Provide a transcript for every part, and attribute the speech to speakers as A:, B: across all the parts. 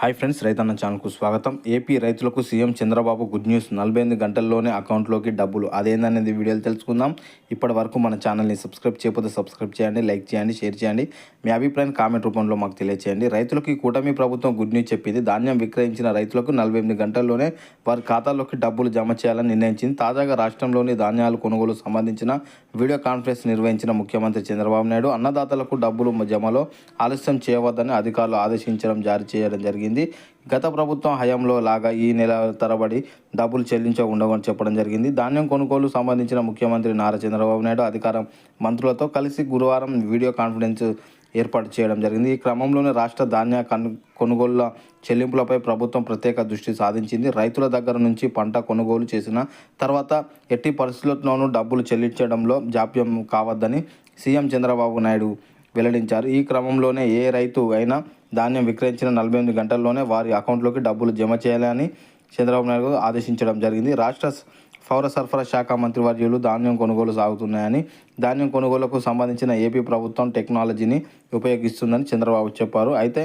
A: Hi friends రైతన్న ఛానల్కు స్వాగతం. ఏపీ రైతులకు సీఎం చంద్రబాబు గుడ్ న్యూస్. నలభై ఎనిమిది గంటల్లోనే అకౌంట్లోకి డబ్బులు. అదేందనేది వీడియోలు తెలుసుకుందాం. ఇప్పటి వరకు మన ఛానల్ని సబ్స్క్రైబ్ చేయకపోతే సబ్స్క్రైబ్ చేయండి లైక్ చేయండి షేర్ చేయండి. మీ అభిప్రాయం కామెంట్ రూపంలో మాకు తెలియచేయండి. రైతులకు ఈ కూటమి ప్రభుత్వం గుడ్ న్యూస్ చెప్పింది. ధాన్యం విక్రయించిన రైతులకు నలభై ఎనిమిది గంటల్లోనే వారి ఖాతాల్లోకి డబ్బులు జమ చేయాలని నిర్ణయించింది. తాజాగా రాష్ట్రంలోని ధాన్యాలు కొనుగోలు సంబంధించిన వీడియో కాన్ఫరెన్స్ నిర్వహించిన ముఖ్యమంత్రి చంద్రబాబు నాయుడు అన్నదాతలకు డబ్బులు జమలో ఆలస్యం చేయవద్దని అధికారులు ఆదేశించడం జారీ చేయడం జరిగింది. గత ప్రభుత్వం హయాంలో లాగా ఈ నెల తరబడి డబ్బులు చెల్లించ ఉండవని చెప్పడం జరిగింది. ధాన్యం కొనుగోలు సంబంధించిన ముఖ్యమంత్రి నారా చంద్రబాబు నాయుడు అధికారం మంత్రులతో కలిసి గురువారం వీడియో కాన్ఫరెన్స్ ఏర్పాటు చేయడం జరిగింది. ఈ క్రమంలోనే రాష్ట్ర ధాన్య కొనుగోళ్ళ చెల్లింపులపై ప్రభుత్వం ప్రత్యేక దృష్టి సాధించింది. రైతుల దగ్గర నుంచి పంట కొనుగోలు చేసిన తర్వాత ఎట్టి పరిస్థితుల్లోనూ డబ్బులు చెల్లించడంలో జాప్యం కావద్దని సీఎం చంద్రబాబు నాయుడు వెల్లడించారు. ఈ క్రమంలోనే ఏ రైతు అయినా ధాన్యం విక్రయించిన నలభై ఎనిమిది గంటల్లోనే వారి అకౌంట్లోకి డబ్బులు జమ చేయాలని చంద్రబాబు నాయుడు ఆదేశించడం జరిగింది. రాష్ట్ర పౌర సరఫరా శాఖ మంత్రి వర్యులు ధాన్యం కొనుగోలు సాగుతున్నాయని ధాన్యం కొనుగోలుకు సంబంధించిన ఏపీ ప్రభుత్వం టెక్నాలజీని ఉపయోగిస్తుందని చంద్రబాబు చెప్పారు. అయితే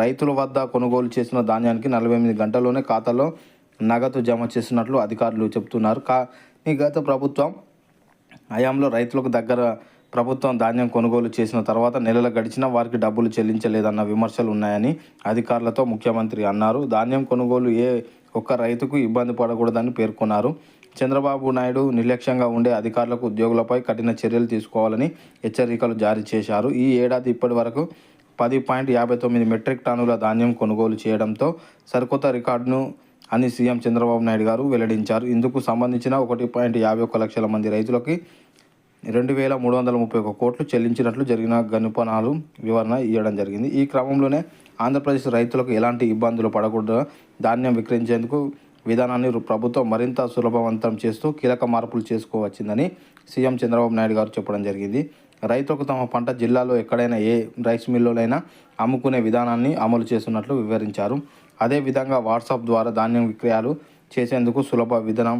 A: రైతుల వద్ద కొనుగోలు చేసిన ధాన్యానికి నలభై ఎనిమిది గంటల్లోనే ఖాతాలో నగదు జమ చేస్తున్నట్లు అధికారులు చెబుతున్నారు. కానీ గత ప్రభుత్వం హయాంలో రైతులకు దగ్గర ప్రభుత్వం ధాన్యం కొనుగోలు చేసిన తర్వాత నెలలు గడిచినా వారికి డబ్బులు చెల్లించలేదన్న విమర్శలు ఉన్నాయని అధికారులతో ముఖ్యమంత్రి అన్నారు. ధాన్యం కొనుగోలు ఏ ఒక్క రైతుకు ఇబ్బంది పడకూడదని పేర్కొన్నారు. చంద్రబాబు నాయుడు నిర్లక్ష్యంగా ఉండే అధికారులకు ఉద్యోగులపై కఠిన చర్యలు తీసుకోవాలని హెచ్చరికలు జారీ చేశారు. ఈ ఏడాది ఇప్పటి వరకు పది పాయింట్ యాభై తొమ్మిది మెట్రిక్ టన్నుల ధాన్యం కొనుగోలు చేయడంతో సరికొత్త రికార్డును అని సీఎం చంద్రబాబు నాయుడు గారు వెల్లడించారు. ఇందుకు సంబంధించిన ఒకటి పాయింట్ యాభై ఒక్క లక్షల మంది రైతులకి రెండు వేల మూడు వందల ముప్పై ఒక కోట్లు చెల్లించినట్లు జరిగిన గనుపనాలు వివరణ ఇవ్వడం జరిగింది. ఈ క్రమంలోనే ఆంధ్రప్రదేశ్ రైతులకు ఎలాంటి ఇబ్బందులు పడకుండా ధాన్యం విక్రయించేందుకు విధానాన్ని ప్రభుత్వం మరింత సులభవంతం చేస్తూ కీలక మార్పులు చేసుకోవచ్చిందని సీఎం చంద్రబాబు నాయుడు గారు చెప్పడం జరిగింది. రైతులకు తమ పంట జిల్లాలో ఎక్కడైనా ఏ రైస్ మిల్లులైనా అమ్ముకునే విధానాన్ని అమలు చేస్తున్నట్లు వివరించారు. అదేవిధంగా వాట్సాప్ ద్వారా ధాన్యం విక్రయాలు చేసేందుకు సులభ విధానం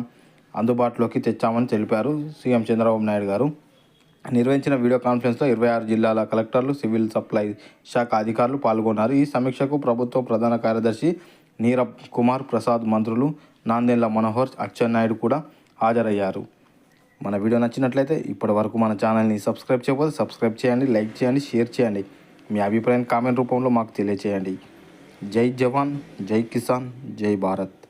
A: అందుబాటులోకి తెచ్చామని తెలిపారు సీఎం చంద్రబాబు నాయుడు గారు. నిర్వహించిన వీడియో కాన్ఫరెన్స్లో ఇరవై ఆరు జిల్లాల కలెక్టర్లు సివిల్ సప్లై శాఖ అధికారులు పాల్గొన్నారు. ఈ సమీక్షకు ప్రభుత్వ ప్రధాన కార్యదర్శి నీరబ్ కుమార్ ప్రసాద్ మంత్రులు నాందేళ్ళ మనోహర్ అచ్చెన్నాయుడు కూడా హాజరయ్యారు. మన వీడియో నచ్చినట్లయితే ఇప్పటి వరకు మన ఛానల్ని సబ్స్క్రైబ్ చేయకపోతే సబ్స్క్రైబ్ చేయండి లైక్ చేయండి షేర్ చేయండి. మీ అభిప్రాయం కామెంట్ రూపంలో మాకు తెలియచేయండి. జై జవాన్ జై కిసాన్ జై భారత్.